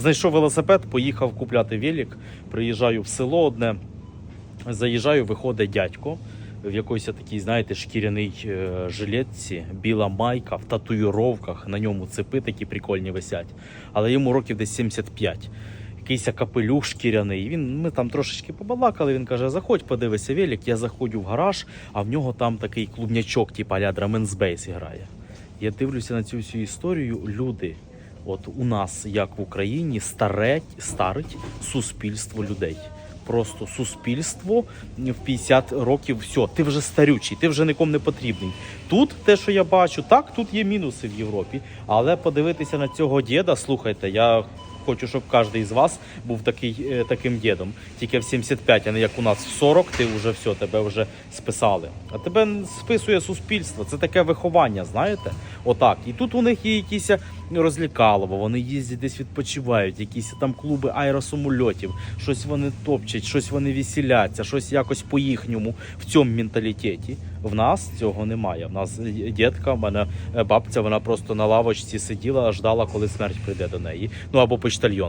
Знайшов велосипед, поїхав купляти велик, приїжджаю в село одне, заїжджаю, виходить дядько. В якоїсь такій, знаєте, шкіряній е, жилетці, біла майка в татуїровках, на ньому цепи такі прикольні висять. Але йому років десь 75. Якийсь капелюх шкіряний. Він, ми там трошечки побалакали. Він каже: заходь, подивися велик. Я заходжу в гараж, а в нього там такий клубнячок, типа ля Bass грає. Я дивлюся на цю всю історію. Люди, от у нас, як в Україні, стареть, старить суспільство людей. Просто суспільство в 50 років, все, ти вже старючий, ти вже нікому не потрібний. Тут те, що я бачу, так, тут є мінуси в Європі, але подивитися на цього діда, слухайте, я хочу, щоб кожен із вас був такий, е, таким дідом. Тільки в 75, а не як у нас в 40, ти вже все, тебе вже списали. А тебе списує суспільство. Це таке виховання, знаєте? Отак. І тут у них є якісь розлікалово, вони їздять десь відпочивають, якісь там клуби аеросамольотів, щось вони топчать, щось вони весіляться, щось якось по-їхньому в цьому менталітеті. В нас цього немає. В нас дітка, в мене е, бабця, вона просто на лавочці сиділа, ждала, коли смерть прийде до неї. Ну або почтальйон.